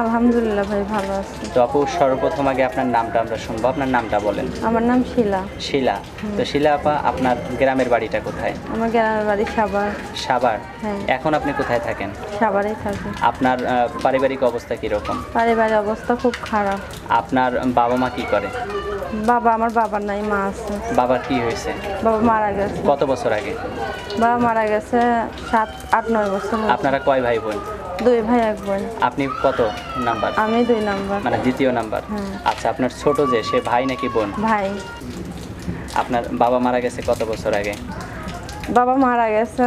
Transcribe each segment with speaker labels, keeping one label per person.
Speaker 1: আলহামদুলিল্লাহ ভাই ভালো আছি।
Speaker 2: তো আপু সর্বপ্রথম আগে আপনার নামটা আমরা শুনব। আপনার নামটা বলেন।
Speaker 1: আমার নাম শিলা।
Speaker 2: শিলা। তো শিলা আপা আপনার গ্রামের বাড়িটা কোথায়?
Speaker 1: আমার গ্রামের বাড়ি সাবার
Speaker 2: সাভার।
Speaker 1: হ্যাঁ।
Speaker 2: এখন আপনি কোথায় থাকেন?
Speaker 1: সাবারেই থাকি।
Speaker 2: আপনার আহ, পারিবারিক অবস্থা কীরকম?
Speaker 1: পারিবারিক অবস্থা খুব খারাপ।
Speaker 2: আপনার বাবা মা কি করে?
Speaker 1: বাবা আমার বাবার নাই মা আছে।
Speaker 2: বাবার কি হয়েছে?
Speaker 1: বাবা মারা গেছে।
Speaker 2: কত বছর আগে?
Speaker 1: বাবা মারা গেছে সাত আট নয় বছর হলো।
Speaker 2: আপনারা কয় ভাই বোন?
Speaker 1: দুই ভাই এক বোন।
Speaker 2: আপনি কত নাম্বার?
Speaker 1: আমি দুই নাম্বার।
Speaker 2: মানে দ্বিতীয় নাম্বার।
Speaker 1: হ্যাঁ।
Speaker 2: আচ্ছা আপনার ছোট যে সে ভাই নাকি বোন?
Speaker 1: ভাই।
Speaker 2: আপনার বাবা মারা গেছে কত বছর আগে?
Speaker 1: বাবা মারা গেছে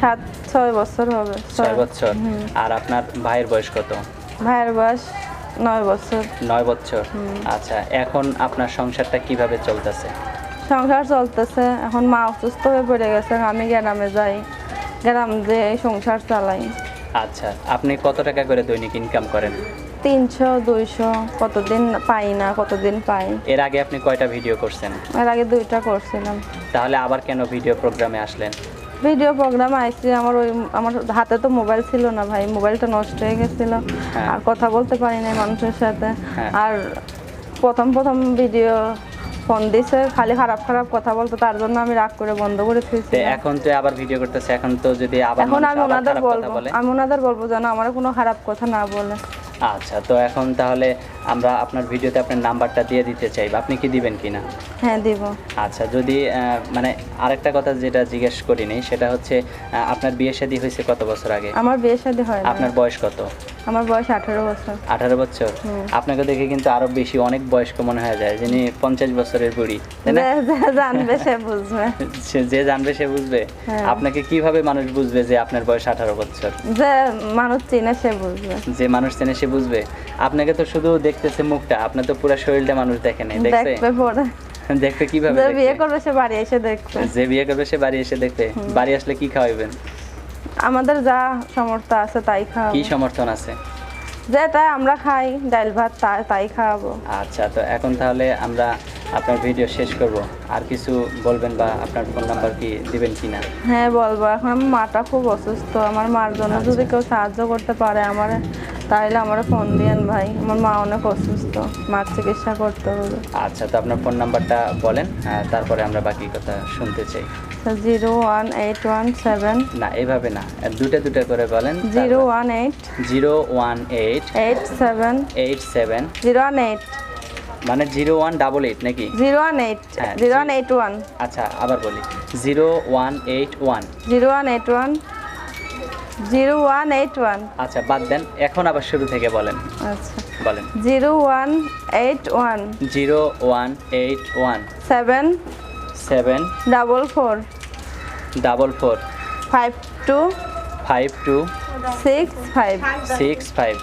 Speaker 1: সাত ছয় বছর হবে।
Speaker 2: ছয় বছর। আর আপনার ভাইয়ের বয়স কত?
Speaker 1: ভাইয়ের বয়স নয় বছর।
Speaker 2: নয় বছর। আচ্ছা এখন আপনার সংসারটা কীভাবে চলতেছে?
Speaker 1: সংসার চলতেছে। এখন মা অসুস্থ হয়ে পড়ে গেছে। আমি গ্রামে যাই। গ্রাম যে সংসার চালাই
Speaker 2: আচ্ছা আপনি কত টাকা করে দৈনিক ইনকাম করেন?
Speaker 1: তিনশো দুইশো কতদিন পাই না কতদিন পাই।
Speaker 2: এর আগে আপনি কয়টা ভিডিও করছেন?
Speaker 1: এর আগে দুইটা করছিলাম।
Speaker 2: তাহলে আবার কেন ভিডিও প্রোগ্রামে আসলেন?
Speaker 1: ভিডিও প্রোগ্রাম আইসি আমার ওই আমার হাতে তো মোবাইল ছিল না ভাই মোবাইলটা নষ্ট হয়ে গেছিল।
Speaker 2: হ্যাঁ।
Speaker 1: আর কথা বলতে পারি না মানুষের সাথে।
Speaker 2: হ্যাঁ।
Speaker 1: আর প্রথম প্রথম ভিডিও ফোন দিছে খালি খারাপ খারাপ কথা বলতো তার জন্য আমি রাগ করে বন্ধ করে দিয়েছি
Speaker 2: এখন তো আবার ভিডিও করতেছে এখন তো যদি আবার
Speaker 1: এখন আমি ওনাদের বলব আমি ওনাদের বলব যেন আমার কোনো খারাপ কথা না বলে।
Speaker 2: আচ্ছা তো এখন তাহলে আমরা আপনার ভিডিওতে আপনার নাম্বারটা দিয়ে দিতে চাইব। আপনি কি দিবেন কিনা
Speaker 1: হ্যাঁ দিব।
Speaker 2: আচ্ছা যদি মানে আরেকটা কথা যেটা জিজ্ঞেস করিনি সেটা হচ্ছে আপনার বিয়ে শাদী হয়েছে কত বছর আগে?
Speaker 1: আমার বিয়ে শাদী হয়
Speaker 2: আপনার বয়স কত?
Speaker 1: আমার বয়স আঠারো বছর।
Speaker 2: আঠারো বছর? আপনাকে দেখে কিন্তু আরও বেশি অনেক বয়স্ক মনে হয়ে যায় যিনি পঞ্চাশ বছরের বুড়ি
Speaker 1: জানবে সে বুঝবে।
Speaker 2: সে- যে জানবে সে বুঝবে।
Speaker 1: হ্যাঁ।
Speaker 2: আপনাকে কীভাবে মানুষ বুঝবে যে আপনার বয়স আঠারো বছর?
Speaker 1: যে মানুষ চিনে সে বুঝবে।
Speaker 2: যে মানুষ চেনে সে বুঝবে। আপনাকে তো শুধু দেখতেছে মুখটা আপনার তো পুরো শরীরটা মানুষ দেখে নাই
Speaker 1: দেখবে পরে।
Speaker 2: দেখবে কীভাবে
Speaker 1: যে বিয়ে করবে সে বাড়ি এসে দেখবে।
Speaker 2: যে বিয়ে করবে সে বাড়ি এসে দেখবে। বাড়ি আসলে কি খাওয়াইবেন?
Speaker 1: আমাদের যা সামর্থ্য আছে তাই খাওয়া
Speaker 2: কি সমর্থন আছে?
Speaker 1: যেটা আমরা খাই ডাল ভাত তাই খাওয়াবো।
Speaker 2: আচ্ছা তো এখন তাহলে আমরা আপনার ভিডিও শেষ করব। আর কিছু বলবেন বা আপনার ফোন নাম্বার কি দিবেন কি না
Speaker 1: হ্যাঁ বলব। এখন আমার মাটা খুব অসুস্থ। আমার মার জন্য যদি কেউ সাহায্য করতে পারে আমার তাহলে আমার ফোন দিয়েন ভাই। আমার মা অনেক অসুস্থ মার চিকিৎসা করতে হবে।
Speaker 2: আচ্ছা তো আপনার ফোন নাম্বারটা বলেন তারপরে আমরা বাকি কথা শুনতে চাই।
Speaker 1: Zero one eight one seven.
Speaker 2: না এভাবে না দুটো দুটো করে বলেন
Speaker 1: zero one eight
Speaker 2: zero one eight
Speaker 1: eight seven
Speaker 2: eight seven.
Speaker 1: Zero one eight.
Speaker 2: মানে জিরো ওয়ান ডাবল এইট নাকি?
Speaker 1: জিরো ওয়ান এইট
Speaker 2: হ্যাঁ,
Speaker 1: জিরো ওয়ান এইট ওয়ান।
Speaker 2: আচ্ছা আবার বলি zero one eight one.
Speaker 1: Zero one eight one. Zero one eight one.
Speaker 2: আচ্ছা বাদ দেন এখন আবার শুরু থেকে বলেন।
Speaker 1: আচ্ছা।
Speaker 2: বলেন।
Speaker 1: Zero one eight one.
Speaker 2: Zero one eight one.
Speaker 1: Seven.
Speaker 2: Seven.
Speaker 1: Double four.
Speaker 2: Double four.
Speaker 1: Five two.
Speaker 2: Five two.
Speaker 1: Six five.
Speaker 2: Six five.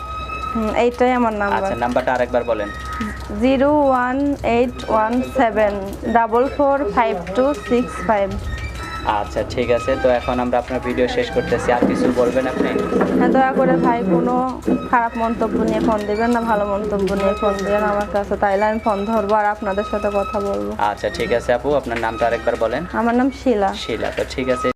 Speaker 1: এইটাই আমার নাম্বার।
Speaker 2: আচ্ছা নাম্বারটা আরেকবার বলেন।
Speaker 1: Zero one eight one seven. Double four five two six five.
Speaker 2: আচ্ছা ঠিক আছে। তো এখন আমরা আপনার ভিডিও শেষ করতেছি। আর কিছু বলবেন আপনি?
Speaker 1: হ্যাঁ দয়া করে ভাই কোনো খারাপ মন্তব্য নিয়ে ফোন দেবেন না ভালো মন্তব্য নিয়ে ফোন দেবেন আমার কাছে। তাইলে আমি ফোন ধরবো আর আপনাদের সাথে কথা বলব।
Speaker 2: আচ্ছা ঠিক আছে আপু। আপনার নামটা আরেকবার বলেন।
Speaker 1: আমার নাম শিলা।
Speaker 2: শিলা তো ঠিক আছে।